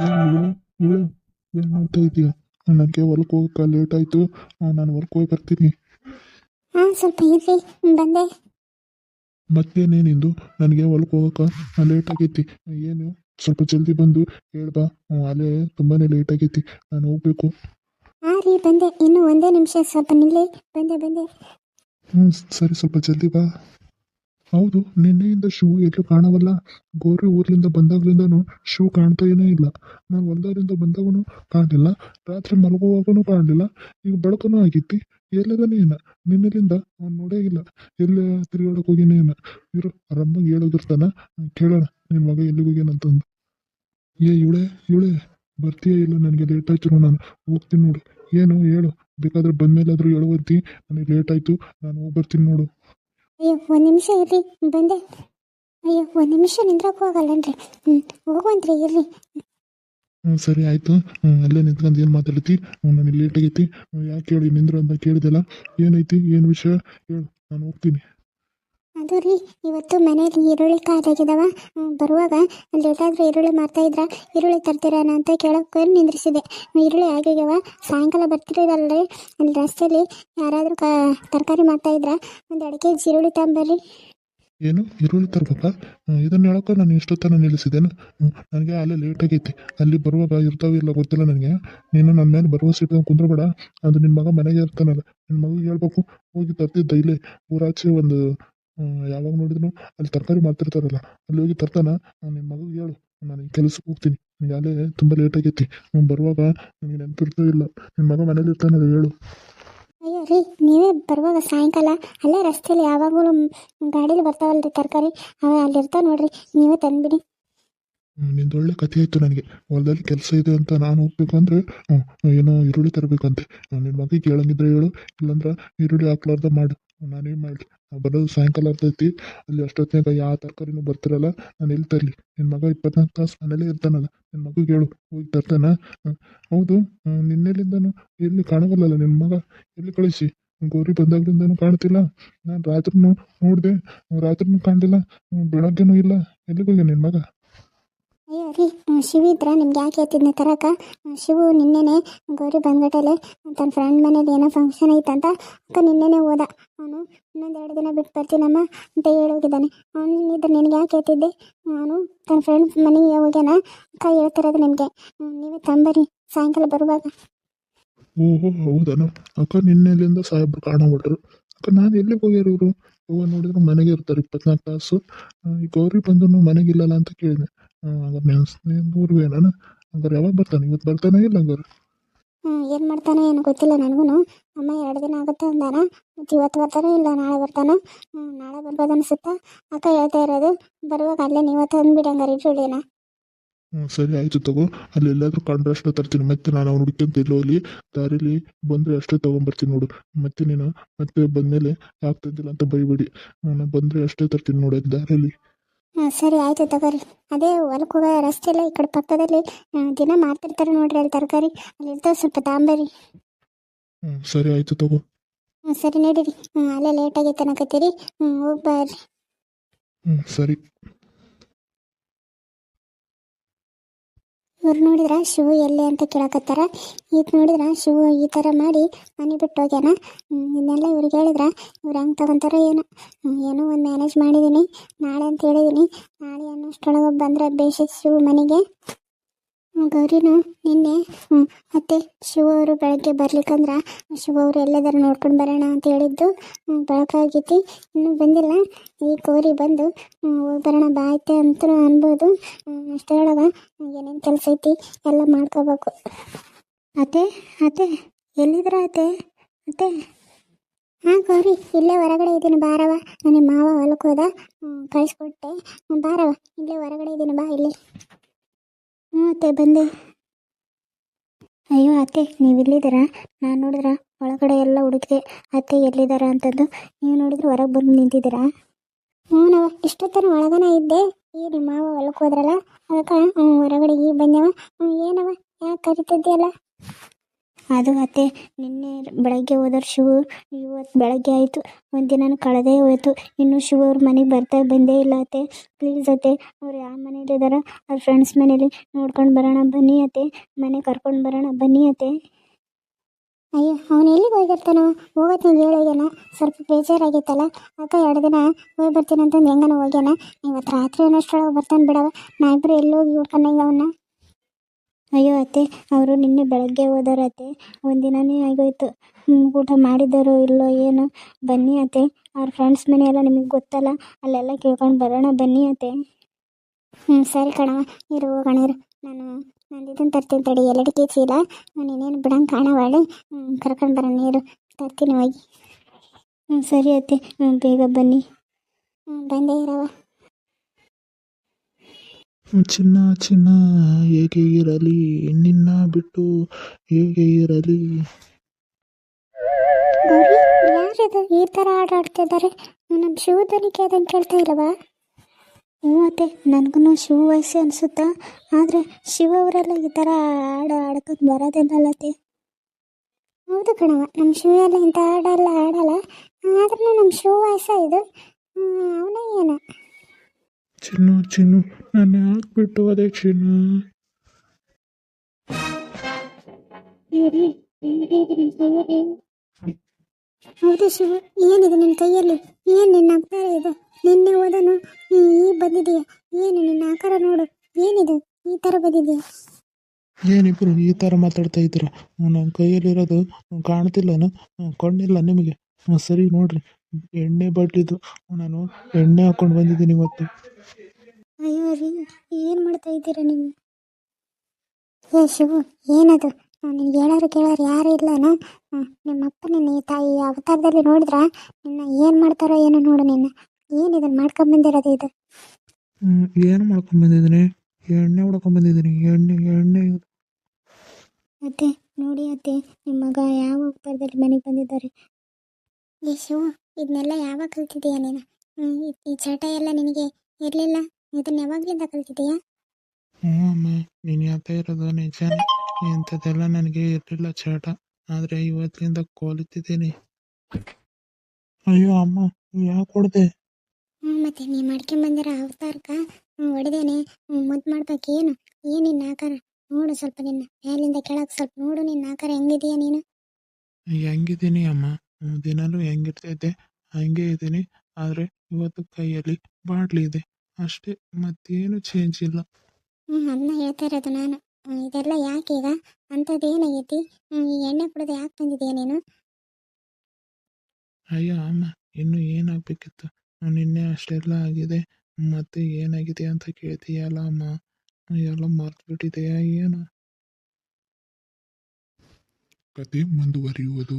ಇವಳು ಏನು ಮಾಡ್ತಾ ಇದೀಯ? ನನಗೆ ಹೊಲಕ್ಕೆ ಹೋಗಕ್ಕೆ ಲೇಟ್ ಆಯ್ತು. ನಾನು ಹೊಲಕ್ಕೆ ಹೋಗಿ ಬರ್ತೀನಿ. ಹಾಂ ಸ್ವಲ್ಪ ಇರ್ರಿ ಬಂದೆ. ಮತ್ತೇನೇನಿಂದು ನನಗೆ ಹೊಲಕ್ಕೆ ಹೋಗಕ್ಕೆ ಲೇಟ್ ಆಗೈತಿ. ಏನು? ಸ್ವಲ್ಪ ಜಲ್ದಿ ಬಂದು ಹೇಳ್ಬಾ ಅಲ್ಲೇ ತುಂಬಾನೇ ಲೇಟ್ ಆಗೈತಿ. ನಾನು ಹೋಗ್ಬೇಕು. ಹಾಂ ರೀ ಬಂದೆ. ಇನ್ನು ಒಂದೇ ನಿಮಿಷ ಸ್ವಲ್ಪ ನಿಲ್ಲಿ. ಬಂದೆ ಬಂದೆ. ಹ್ಞೂ ಸರಿ ಸ್ವಲ್ಪ ಜಲ್ದಿ ಬಾ. ಹೌದು, ನಿನ್ನೆಯಿಂದ ಶೂ ಎಲ್ಲೂ ಕಾಣವಲ್ಲ? ಗೋರಿ ಊರ್ಲಿಂದ ಬಂದಾಗ್ಲಿಂದನೂ ಶೂ ಕಾಣ್ತಾ ಏನೂ ಇಲ್ಲ. ನಾನು ಒಂದಾರಿಂದ ಬಂದವನು ಕಾಣಲಿಲ್ಲ. ರಾತ್ರಿ ಮಲಗುವಾಗೂ ಕಾಣಲಿಲ್ಲ. ಈಗ ಬೆಳಕನೂ ಆಗಿತ್ತಿ. ಏನ? ನಿನ್ನೆಲಿಂದ ಅವ್ನು ನೋಡೇ ಇಲ್ಲ. ಎಲ್ಲ ತಿರುಗಾಡಕ್ ಹೋಗಿನೇನ ಇರು, ಆರಾಮಾಗಿ ಹೇಳೋದಿರ್ತಾನ. ಕೇಳೋಣ ನಿನ್ನ ಮಗ ಎಲ್ಲಿಗೆ ಹೋಗ್ಯಾನಂತಂದು ಏ, ಇವಳೆ ಇವಳೆ, ಬರ್ತೀಯ ಇಲ್ಲ? ನನಗೆ ಲೇಟ್ ಆಯ್ತು ನಾನು. ಹೋಗ್ತೀನಿ ನೋಡು. ಏನು, ಹೇಳು. ಬೇಕಾದ್ರೆ ಬಂದ್ಮೇಲಾದ್ರೂ ಹೇಳುವಂತಿ. ನನಗೆ ಲೇಟ್ ಆಯ್ತು. ನಾನು ಹೋಗಿ ಬರ್ತೀನಿ ನೋಡು. ಅಯ್ಯೋ, ಒಂದು ನಿಮಿಷ ಇರ್ರಿ, ಬಂದೆ. ಅಯ್ಯೋ, ಒಂದು ನಿಮಿಷ ನಿಂದ್ರಕ್ಕೂ ಆಗಲ್ಲನ್ರಿ. ಹ್ಞೂ ಹೋಗುವಂತ್ರಿ, ಇರ್ರಿ. ಹ್ಞೂ ಸರಿ ಆಯಿತು. ಅಲ್ಲೇ ನಿಂತ್ಕೊಂಡು ಏನು ಮಾತಾಡ್ತಿ? ನನಗೆ ಲೇಟ್ ಆಗೈತಿ. ಯಾಕೆ ಹೇಳಿ ನಿಂದ್ರು ಅಂತ ಕೇಳಿದೆಲ್ಲ? ಏನೈತಿ, ಏನು ವಿಷಯ? ಹೇಳು ನಾನು ಹೋಗ್ತೀನಿ. ಅದು ರೀ, ಇವತ್ತು ಮನೇಲಿ ಈರುಳ್ಳಿ ಕಾಲಾಗಿದಾವ ಬರುವಾಗ ಬರುವಾಗ ಎಲ್ಲಾದರೂ ಈರುಳ್ಳಿ ಮಾರ್ತಾ ಇದ್ರ, ಈರುಳ್ಳಿ ತರ್ತೀರಾನ ಅಂತ ಕೇಳೋಕೆ ನಿಂದ್ರಿಸಿದೆ? ಈರುಳ್ಳಿ ಆಗಿದ್ಯವ ಸಾಯಂಕಾಲ ಬರ್ತಿರೋದಲ್ಲರಿ ಅಲ್ಲಿ ರಸ್ತೆಯಲ್ಲಿ ಯಾರಾದರೂ ಕ, ತರಕಾರಿ ಮಾಡ್ತಾ ಇದ್ರ, ಒಂದು ಎರಡು ಕೆ ಜಿ ಈರುಳ್ಳಿ ತಗೊಂಬರ್ರಿ. ಏನು? ಈರುಳ್ಳಿ ತರಬೇಕ? ಇದನ್ನ ಹೇಳಕ್ಕ ಹೇಳೋಕೆ ನಾನು ಇಷ್ಟೊತ್ತನ ನಿಲ್ಲಿಸಿದ್ದೇನೆ. ನನಗೆ ಅಲ್ಲೇ ಲೇಟ್ ಆಗೈತಿ. ಅಲ್ಲಿ ಬರುವಾಗ ಇರ್ತಾವ ಇಲ್ಲ ಗೊತ್ತಿಲ್ಲ ನನಗೆ. ನೀನು ನನ್ನ ಮೇಲೆ ಭರವಸೆ ಇಟ್ಟು ಕುಂದ್ರಬೇಡ. ಅದು ನಿನ್ನ ಮಗ ಮನೆಗೆ ಇರ್ತಾನಲ್ಲ ನಿನ್ನ ಮಗ ಹೇಳ್ಬೇಕು. ಹೋಗಿ ತರ್ತಿದ್ದ ಇಲ್ಲೇ. ಊರಾಚೆ ಒಂದು ಯಾವಾಗ ನೋಡಿದ್ರು ಅಲ್ಲಿ ತರಕಾರಿ ಮಾರ್ತಿರ್ತಾರಲ್ಲ ಅಲ್ಲಿ ಹೋಗಿ ತರ್ತಾನ ನಿನ್ನ ಮಗುಗೆ ಹೇಳು ನಾನು ಕೆಲಸಕ್ಕೆ ಹೋಗ್ತೀನಿ ಅಲ್ಲೇ ತುಂಬ ಲೇಟ್ ಆಗೈತಿ ನಾನು ಬರುವಾಗ ನನಗೆ ನೆನಪಿರ್ತೂ ಇಲ್ಲ ನಿನ್ನ ಮಗ ಮನೇಲಿ ಇರ್ತಾನಲ್ಲ ಹೇಳು. ಅಯ್ಯೋ ರೀ ನೀವೇ ಬರುವಾಗ ಸಾಯಂಕಾಲ ಅಲ್ಲೇ ರಸ್ತೆಯಲ್ಲಿ ಯಾವಾಗಲೂ ಗಾಡೀಲಿ ಬರ್ತಾವಲ್ರಿ ತರಕಾರಿ ಅವ ಅಲ್ಲಿರ್ತಾವ ನೋಡ್ರಿ ನೀವೇ ತಂದ್ಬಿಡಿ. ಹ್ಮ್, ನಿಂದು ಒಳ್ಳೆ ಕಥೆ ಆಯ್ತು ನನಗೆ ಹೊಲದಲ್ಲಿ ಕೆಲಸ ಇದೆ ಅಂತ ನಾನು ಹೋಗ್ಬೇಕು ಅಂದ್ರೆ ಏನೋ ಈರುಳ್ಳಿ ತರಬೇಕಂತೆ ನಿನ್ನ ಮಗಿಗೆ ಹೇಳಂಗಿದ್ರೆ ಹೇಳು ಇಲ್ಲಾಂದ್ರೆ ಈರುಳ್ಳಿ ಹಾಕ್ಲಾರ್ದ ಮಾಡು. ನಾನೇನು ಮಾಡಲಿ ಬರೋದು ಸಾಯಂಕಾಲ ಇರ್ತೈತಿ ಅಲ್ಲಿ ಅಷ್ಟೊತ್ತಿನಾಗ ಯಾವ ತರಕಾರಿನೂ ಬರ್ತಿರಲ್ಲ, ನಾನು ಎಲ್ಲಿ ತರಲಿ? ನಿನ್ನ ಮಗ ಇಪ್ಪತ್ನಾಲ್ಕು ತಾಸು ಮನೇಲೇ ಇರ್ತಾನಲ್ಲ ನಿನ್ನ ಮಗುಗೆ ಹೇಳು, ಹೋಗಿ ತರ್ತಾನ? ಹೌದು ನಿನ್ನೆಲ್ಲಿಂದನು ಎಲ್ಲಿ ಕಾಣವಲ್ಲಲ್ಲ ನಿನ್ನ ಮಗ? ಎಲ್ಲಿ ಕಳಿಸಿ? ಗೌರಿ ಬಂದಾಗ್ಲಿಂದನೂ ಕಾಣ್ತಿಲ್ಲ. ನಾನು ರಾತ್ರಿನೂ ನೋಡಿದೆ, ರಾತ್ರಿನೂ ಕಾಣಲಿಲ್ಲ, ಬೆಳಗ್ಗೆನೂ ಇಲ್ಲ. ಎಲ್ಲಿಗೆ ಹೋಗ್ಯ ನಿನ್ನ ಮಗ? ಅಯ್ಯೋ ರೀ ಇದ್ರ, ನಿಮ್ಗೆ ಯಾಕೆ ಹೇಳ್ತಿದ್ನ ತರಕ? ಶಿವು ನಿನ್ನೆನೆ ಗೌರಿ ಬಂದ್ಬಿಟ್ಟಲೆ, ತನ್ನ ಫ್ರೆಂಡ್ ಮನೇಲಿ ಏನೋ ಫಂಕ್ಷನ್ ಐತಂತ ಅಕ್ಕ ನಿನ್ನೆನೆ ಹೋದ. ಅವನು ಇನ್ನೊಂದು ಎರಡು ದಿನ ಬಿಟ್ಟು ಬರ್ತೀನಮ್ಮ ಅಂತ ಹೇಳಿ ಹೋಗಿದ್ದಾನೆ. ಅವನು ಇದ್ರೆ ನಿನಗೆ ಯಾಕೆ ಹೇಳ್ತಿದ್ದೆ? ಅವನು ತನ್ನ ಫ್ರೆಂಡ್ ಮನೆಗೆ ಹೋಗ್ಯಾನ, ಅಕ್ಕ ಹೇಳ್ತಿರೋದು ನಿಮಗೆ. ನೀವೇ ತಂಬರಿ, ಸಾಯಂಕಾಲ ಬರುವಾಗ. ಓಹೋ, ಹೌದನ? ಅಕ್ಕ ನಿನ್ನೆಲಿಂದ ಸಾಹೇಬ್ರು ಕಾಣಬಿಟ್ರು ಅಕ್ಕ, ನಾನು ಎಲ್ಲಿಗೆ ಹೋಗ್ಯಾರ ಇವರು? ಹೋಗ ನೋಡಿದ್ರೆ ಮನೆಗೆ ಇರ್ತಾರೆ ಇಪ್ಪತ್ನಾಲ್ಕು ತಾಸು. ಗೌರಿ ಬಂದು ಮನೆಗಿಲ್ಲಲ್ಲ ಅಂತ ಕೇಳಿದೆ. ಹಂಗಾರೆ ನೆನ್ಸ್ ಊರಿಗೆ ನಾನು ಹಂಗಾರೆ ಯಾವಾಗ ಬರ್ತಾನೆ? ಇವತ್ತು ಬರ್ತಾನೆ ಇಲ್ಲ ಹಂಗಾರೆ? ಹ್ಮ್ ಏನು ಮಾಡ್ತಾನೆ ಏನು ಗೊತ್ತಿಲ್ಲ ನನಗೂ ಅಮ್ಮ ಎರಡು ದಿನ ಆಗುತ್ತೆ ಅಂದಾನ. ಮತ್ತು ಇವತ್ತು ಬರ್ತಾನೆ ಇಲ್ಲ ನಾಳೆ ಬರ್ತಾನೆ. ನಾಳೆ ಬರ್ಬೋದು ಅನಿಸುತ್ತಾ? ಅಕ್ಕ ಹೇಳ್ತಾ ಇರೋದು ಬರುವಾಗ ಅಲ್ಲೇ ನೀವು ತಂದ್ಬಿಡಿ ಹಂಗಾರೆ ಈರುಳ್ಳಿನ ಹ್ಞೂ ಸರಿ ಆಯಿತು ತಗೋ. ಅಲ್ಲಿ ಎಲ್ಲಾದರೂ ಕಂಡ್ರೆ ಅಷ್ಟೇ ತರ್ತೀನಿ. ಮತ್ತೆ ನಾನು ಅವ್ನು ಹುಡುಕಂತ ಇಲ್ಲೋ ಅಲ್ಲಿ ದಾರಿಲಿ ಬಂದರೆ ಅಷ್ಟೇ ತೊಗೊಂಬರ್ತೀನಿ ನೋಡು. ಮತ್ತೆ ನೀನು ಮತ್ತೆ ಬಂದಮೇಲೆ ಆಗ್ತಿದ್ದಿಲ್ಲ ಅಂತ ಬೈಬೇಡಿ. ನಾನು ಬಂದ್ರೆ ಅಷ್ಟೇ ತರ್ತೀನಿ ನೋಡು ದಾರಿಲಿ. ಹಾಂ ಸರಿ ಆಯಿತು ತಗೋರಿ. ಅದೇ ಹೊಲಕ್ಕೆ ಹೋಗೋ ರಸ್ತೆಲ್ಲ ಈ ಕಡೆ ಪಕ್ಕದಲ್ಲಿ ಆ, ದಿನ ಮಾರ್ತಿರ್ತಾರೆ ನೋಡ್ರಿ ಅಲ್ಲಿ ತರಕಾರಿ. ಅಲ್ಲಿ ಇರ್ತಾವೆ ಸ್ವಲ್ಪ ತಾಂಬರಿ ಹ್ಞೂ ಸರಿ ಆಯಿತು ತಗೋ. ಹ್ಞೂ ಸರಿ ನಡೀರಿ. ಹ್ಞೂ ಅಲ್ಲೇ ಲೇಟ್ ಆಗೈತೆ ಅನ್ನಕತ್ತೀರಿ ಹ್ಞೂ ಹೋಗಿ ಬರ್ರಿ. ಹ್ಞೂ ಸರಿ. ಇವ್ರು ನೋಡಿದ್ರ ಶಿವು ಎಲ್ಲಿ ಅಂತ ಕೇಳಕತ್ತಾರ. ಈಗ ನೋಡಿದ್ರ ಶಿವು ಈ ಥರ ಮಾಡಿ ಮನೆ ಬಿಟ್ಟು ಹೋಗ್ಯಾನ. ಇನ್ನೆಲ್ಲ ಇವ್ರಿಗೆ ಹೇಳಿದ್ರ ಇವ್ರು ಹೆಂಗೆ ತಗೊಂತಾರೋ ಏನೋ. ಏನೋ ಒಂದು ಮ್ಯಾನೇಜ್ ಮಾಡಿದ್ದೀನಿ ನಾಳೆ ಅಂತ ಹೇಳಿದ್ದೀನಿ ನಾಳೆ ಅನ್ನೋಷ್ಟೊಳಗೆ ಬಂದರೆ ಬೇಷ ಶಿವು ಮನೆಗೆ. ಗೌರಿನು ನಿನ್ನೆ ಮತ್ತೆ ಶಿವ ಅವರು ಬೆಳಗ್ಗೆ ಬರ್ಲಿಕ್ಕಂದ್ರ ಶಿವ ಅವರು ಎಲ್ಲದರ ನೋಡ್ಕೊಂಡು ಬರೋಣ ಅಂತ ಹೇಳಿದ್ದು ಬೆಳಕಾಗೈತಿ ಇನ್ನೂ ಬಂದಿಲ್ಲ. ಈ ಗೌರಿ ಬಂದು ಬರೋಣ ಬಾಯ್ತೆ ಅಂತ ಅನ್ಬೋದು. ಅಷ್ಟು ಅಷ್ಟರೊಳಗೆ ಏನೇನು ಕೆಲಸ ಐತಿ ಎಲ್ಲ ಮಾಡ್ಕೋಬೇಕು. ಅತ್ತೆ ಅತ್ತೆ, ಎಲ್ಲಿದ್ರ ಅತ್ತೆ? ಅತ್ತೆ. ಹಾಂ, ಗೌರಿ, ಇಲ್ಲೇ ಹೊರಗಡೆ ಇದ್ದೀನಿ ಬಾರವ ನನ್ನ ಮಾವ ಹೊಲಕ್ಕೆ ಹೋದ. ಕಳಿಸ್ಕೊಟ್ಟೆ. ಬಾರವ ಇಲ್ಲೇ ಹೊರಗಡೆ ಇದ್ದೀನಿ ಬಾ, ಇಲ್ಲಿ. ಹ್ಞೂ ಅತ್ತೆ, ಬಂದೆ. ಅಯ್ಯೋ ಅತ್ತೆ, ನೀವು ಇಲ್ಲಿದ್ದೀರಾ ನಾನು ನೋಡಿದ್ರ ಒಳಗಡೆ ಎಲ್ಲ ಹುಡುಕಿದೆ ಅತ್ತೆ ಎಲ್ಲಿದ್ದಾರ ಅಂತಂದು, ನೀವು ನೋಡಿದ್ರೆ ಹೊರಗೆ ಬಂದು ನಿಂತಿದ್ದೀರ? ಹ್ಞೂ ನಾವು, ಇಷ್ಟೊತ್ತನ ಒಳಗನ ಇದ್ದೆ. ಈ ಮಾವ ಹೊಲಕ್ಕೆ ಹೋದ್ರಲ್ಲ, ಅದಕ್ಕೆ, ಹ್ಞೂ, ಹೊರಗಡೆ ಈಗ ಬಂದವ. ಏನವ, ಯಾಕೆ ಕರಿತಿದ್ದೀಯಲ್ಲ? ಅದು ಅತ್ತೆ ನಿನ್ನೆ ಬೆಳಗ್ಗೆ ಹೋದವ್ರು ಶಿವ ಇವತ್ತು ಬೆಳಗ್ಗೆ ಆಯಿತು. ಒಂದು ದಿನ ಕಳೆದೇ ಹೋಯಿತು. ಇನ್ನು ಶಿವ ಅವ್ರ ಮನೆಗೆ ಬರ್ತಾ ಬಂದೇ ಇಲ್ಲ ಅತ್ತೆ. ಪ್ಲೀಸ್ ಅತ್ತೆ, ಅವ್ರು ಯಾವ ಮನೇಲಿದಾರ ಅವ್ರ ಫ್ರೆಂಡ್ಸ್ ಮನೇಲಿ. ನೋಡ್ಕೊಂಡು ಬರೋಣ, ಬನ್ನಿ ಅತ್ತೆ. ಮನೆ ಕರ್ಕೊಂಡು ಬರೋಣ, ಬನ್ನಿ ಅತ್ತೆ. ಅಯ್ಯೋ, ಅವನು ಎಲ್ಲಿಗೆ ಹೋಗಿರ್ತಾನೋ? ಹೋಗೋದು ನಂಗೆ ಹೇಳೋಗ್ಯಾನ ಸ್ವಲ್ಪ ಬೇಜಾರಾಗಿತ್ತಲ್ಲ? ಅಕ್ಕ, ಎರಡು ದಿನ ಹೋಗಿ ಬರ್ತೀನಿ ಅಂತಂದು ಹೆಂಗನ ಹೋಗ್ಯಾನ? ಇವತ್ತು ರಾತ್ರಿ ಅನ್ನೋಷ್ಟೊಳಗೆ ಬರ್ತಾನೆ ಬಿಡವ. ನಾ ಇಬ್ಬರು ಹೋಗಿ ಹುಡ್ಕೊಂಡಂಗೆ ಅವನ್ನ ಅಯ್ಯೋ ಅತ್ತೆ, ಅವರು ನಿನ್ನೆ ಬೆಳಗ್ಗೆ ಹೋದಾರ ಅತ್ತೆ. ಒಂದು ದಿನನೇ ಆಗೋಯ್ತು ಊಟ ಮಾಡಿದ್ದಾರೋ ಇಲ್ಲೋ ಏನೋ. ಬನ್ನಿ ಅತ್ತೆ, ಅವ್ರ ಫ್ರೆಂಡ್ಸ್ ಮನೆ ಎಲ್ಲ ನಿಮಗೆ ಗೊತ್ತಲ್ಲ, ಅಲ್ಲೆಲ್ಲ ಕೇಳ್ಕೊಂಡು ಬರೋಣ, ಬನ್ನಿ ಅತ್ತೆ. ಹ್ಞೂ ಸರಿ ಕಣ, ಇರು ಹೋಗೋಣ ನಾನು ನಾನು ಇದನ್ನು ತರ್ತೀನಿ ತಡಿ ಎಲ್ಲಡಿಕೆ ಚೀಲ ಇನ್ನೇನು ಬಿಡಂಗೆ ಕಾಣವಾಳೆ. ಕರ್ಕೊಂಡು ಬರೋಣ ನೀರು ತರ್ತೀನಿ ಹೋಗಿ. ಹ್ಞೂ ಸರಿ ಅತ್ತೆ ಹ್ಞೂ ಬೇಗ ಬನ್ನಿ. ಹ್ಞೂ ಬಂದೇ ಇರವ ಚಿನ್ನ ಚಿನ್ನ, ಹೇಗೆ ಇರಲಿ, ನಿನ್ನ ಬಿಟ್ಟು ಹೇಗೆ ಇರಲಿ. ಗೌರಿ ಈ ಥರ ಹಾಡು ನನ್ನ ನಮ್ಮ ಶಿವಧನಿಕೆ ಅದನ್ನು ಕೇಳ್ತಾ ಇಲ್ಲವಾ? ಹ್ಞೂ ಅತ್ತೆ ನನಗೂ ಶಿವ ವಯಸ್ಸು ಅನಿಸುತ್ತಾ? ಆದರೆ ಶಿವ ಅವರೆಲ್ಲ ಈ ಥರ ಹಾಡು ಆಡ್ಕೊಂಡು ಬರೋದೇನಲ್ಲತ್ತೆ ಹೌದು ಕಣವ ನಮ್ಮ ಶಿವ ಎಲ್ಲ ಇಂಥ ಹಾಡೆಲ್ಲ ಆಡಲ್ಲ ಆದ್ರೂ ನಮ್ಮ ಶಿವ ವಯಸ್ಸ ಇದು. ಅವನೇ ಏನ. ಚಿನ್ನು ಚಿನ್ನು ನನ್ನ ಯಾಕೆ ಬಿಟ್ಟು ಅದೇ ಚಿನ್ನು. ಹೌದು ಶಿವ ಏನಿದೆ ನಿನ್ನ ಕೈಯಲ್ಲಿ? ಏನು ನಿನ್ನ ಆಕಾರ ಇದೆ? ನಿನ್ನೆ ಓದನು ಈ ಬಂದಿದೆಯಾ? ಏನು ನಿನ್ನ ಆಕಾರ ನೋಡು ಏನಿದು? ಈ ಥರ ಬಂದಿದೆಯಾ? ಏನಿಬ್ರು ಈ ಥರ ಮಾತಾಡ್ತಾ ಇದ್ದೀರ? ನನ್ನ ಕೈಯಲ್ಲಿರೋದು ಕಾಣ್ತಿಲ್ಲನು? ಕಣ್ಣಿಲ್ಲ ನಿಮಗೆ. ಸರಿ ನೋಡ್ರಿ. ಎಣ್ಣೆ ಬಟ್ಟಿದ್ದು ನಾನು ಎಣ್ಣೆ ಹಾಕೊಂಡು ಬಂದಿದ್ದೀನಿ ಇವತ್ತು. ಅಯ್ಯೋ ರೀ ಏನು ಮಾಡ್ತಾ ಇದ್ದೀರಾ ನೀವು? ಏ ಶಿವು ಏನದು? ನಿನ್ಗೆ ಹೇಳೋರು ಕೇಳೋರು ಯಾರು ಇಲ್ಲನ? ನಿಮ್ಮ ಅಪ್ಪ ನಿನ್ನ ಈ ತಾಯಿ ಅವತಾರದಲ್ಲಿ ನೋಡಿದ್ರ ನಿನ್ನ ಏನು ಮಾಡ್ತಾರೋ ಏನೋ ನೋಡು ನಿನ್ನ. ಏನು ಇದನ್ನು ಮಾಡ್ಕೊಂಡ್ ಬಂದಿರೋದು ಇದು? ಹ್ಮ್, ಏನು ಮಾಡ್ಕೊಂಡ್ ಬಂದಿದ್ದೀನಿ? ಎಣ್ಣೆ ಹೊಡ್ಕೊಂಡ್ ಬಂದಿದ್ದೀನಿ ಎಣ್ಣೆ ಎಣ್ಣೆ ಅತ್ತೆ ನೋಡಿ ಅತ್ತೆ ನಿಮ್ಮ ಮಗ ಯಾವ ಅವತಾರದಲ್ಲಿ ಮನೆಗೆ ಬಂದಿದ್ದಾರೆ? ಏ ಶಿವು ಇದನ್ನೆಲ್ಲ ಯಾವಾಗ ಕಲ್ತಿದೀಯ ನೀನು? ಹ್ಮ್, ಈ- ಈ ಚಟ ಎಲ್ಲ ನಿನಗೆ ಇರಲಿಲ್ಲ? ಇದನ್ನ ಯಾವಾಗ್ಲಿಂದ ಕಲ್ತಿದೀಯಾ ಹ್ಞೂ ಅಮ್ಮ ನೀನು ಯಾತ ಇರೋದು ನಿಜಾನೇ. ಇಂಥದ್ದೆಲ್ಲ ನನಗೆ ಇರಲಿಲ್ಲ ಚಟ. ಆದ್ರೆ ಇವತ್ತಿನಿಂದ ಕೋಲಿತಿದ್ದೀನಿ. ಅಯ್ಯೋ ಅಮ್ಮ ಯಾಕೆ ಹೊಡೆದೆ? ಹ್ಞೂ ಮತ್ತೆ ನೀ ಮಾಡ್ಕೊಂಬಂದಿರೋ ಅವತಾರಕ್ಕ ಹೊಡೆದೇನೆ. ಮುದ್ದು ಮಾಡ್ಬೇಕೇನು ಏನು? ನಿನ್ನ ಆಕಾರ? ನೋಡು ಸ್ವಲ್ಪ ನಿನ್ನ ಮೇಲಿಂದ ಕೆಳಗೆ ಸ್ವಲ್ಪ ನೋಡು ನಿನ್ನ ಆಕಾರ ಹೆಂಗಿದೆಯಾ ನೀನು? ಹೆಂಗಿದ್ದೀನಿ ಅಮ್ಮ. ದಿನಾಲೂ ಹೆಂಗಿರ್ತೈತೆ. ಹಂಗೆ ಇದ್ದೀನಿ. ಆದ್ರೆ ಇವತ್ತು ಕೈಯಲ್ಲಿ ಬಾಟ್ಲಿ ಇದೆ. ಅಷ್ಟೇ ಮತ್ತೇನು ಚೇಂಜ್ ಇಲ್ಲ. ಹ್ಞೂ ಅದನ್ನ ಹೇಳ್ತಾ ಇರೋದು ನಾನು. ಹ್ಮ್, ಇದೆಲ್ಲ ಯಾಕೀಗ ಈಗ? ಅಂಥದ್ದು ಏನಾಗೈತಿ ಹ್ಮ್, ಈ ಎಣ್ಣೆ ಕುಡಿದು ಯಾಕೆ ಬಂದಿದೆಯಾ ನೀನು? ಅಯ್ಯೋ ಅಮ್ಮ ಇನ್ನು ಏನಾಗಬೇಕಿತ್ತು? ನಿನ್ನೆ ಅಷ್ಟೆಲ್ಲ ಆಗಿದೆ. ಮತ್ತೆ ಏನಾಗಿದೆ ಅಂತ ಕೇಳ್ತೀಯಲ್ಲ ಅಮ್ಮ? ಎಲ್ಲ ಮರ್ತ್ಬಿಟ್ಟಿದೆಯಾ ಏನು? ಕತೆ ಮುಂದುವರಿಯುವುದು.